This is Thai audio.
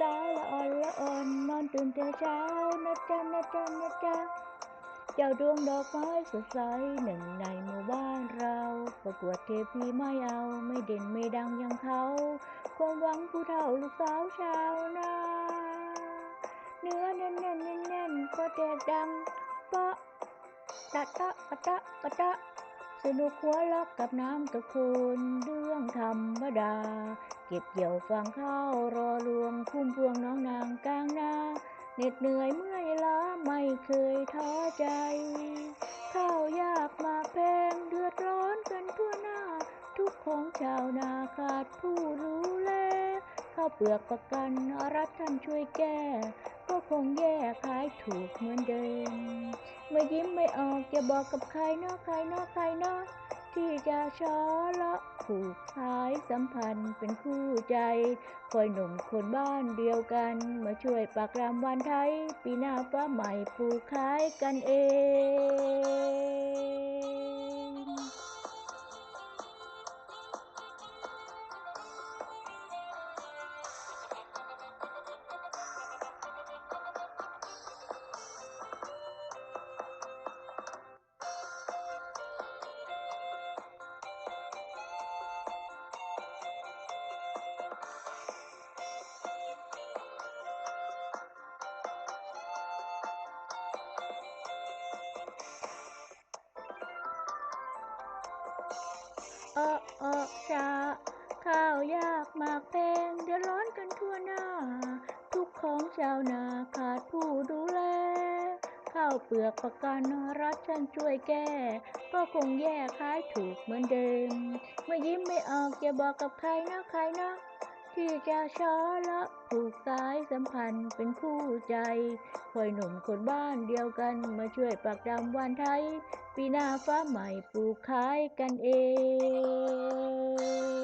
สาวละอ่อนละอ่อนนอนตื่นแต่เช้านะจ๊ะนะจ๊ะนะจ๊ะเจ้าดวงดอกไม้สดใสหนึ่งในหมู่บ้านเรา ประกวดเทพีไม่เอาไม่เด่นไม่ดังอย่างเขาความหวังผู้เฒ่าลูกสาวชาวนาเนื้อแน่นแน่นแน่นก็แดกดังปะตะตะกะตะกะตะ สนุกหัวลักกับน้ำกับโคนเรื่องธรรมดา เก็บเกี่ยวฟางข้าวรอรวงพุ่มพวงน้องนางกลางนาเหน็ดเหนื่อยเมื่อยล้าไม่เคยท้อใจ ข้าวยากมากแพงเดือดร้อนกันทั่วหน้า ทุกของชาวนาขาดผู้รู้แลข้าวเปลือกประกันรัฐท่านช่วยแก้ คงแย่ขายถูกเหมือนเดิมไม่ยิ้มไม่ออกจะบอกกับใครเนอกใครเนอกใครเนอกที่จะช้อละผูกสายสัมพันธ์เป็นคู่ใจ คอยหนุ่มคนบ้านเดียวกัน มาช่วยปักรำวันไทย ปีหน้าฟ้าใหม่ปลูกขายกันเอง เออเออชาข้าวยากมากแพงเดือดร้อนกันทั่วหน้า ทุกของชาวนาขาดผู้ดูแล ข้าวเปลือกประกันรัฐฉันช่วยแก้ ก็คงแย่ขายถูกเหมือนเดิม เมื่อยิ้มไม่ออกจะบอกกับใครนะใครนะ ที่จะช้อละผูกสายสัมพันธ์เป็นคู่ใจคอยหนุ่มคนบ้านเดียวกันมาช่วยปักดำวันไทย ปีหน้าฟ้าใหม่ปลูกขายกันเอง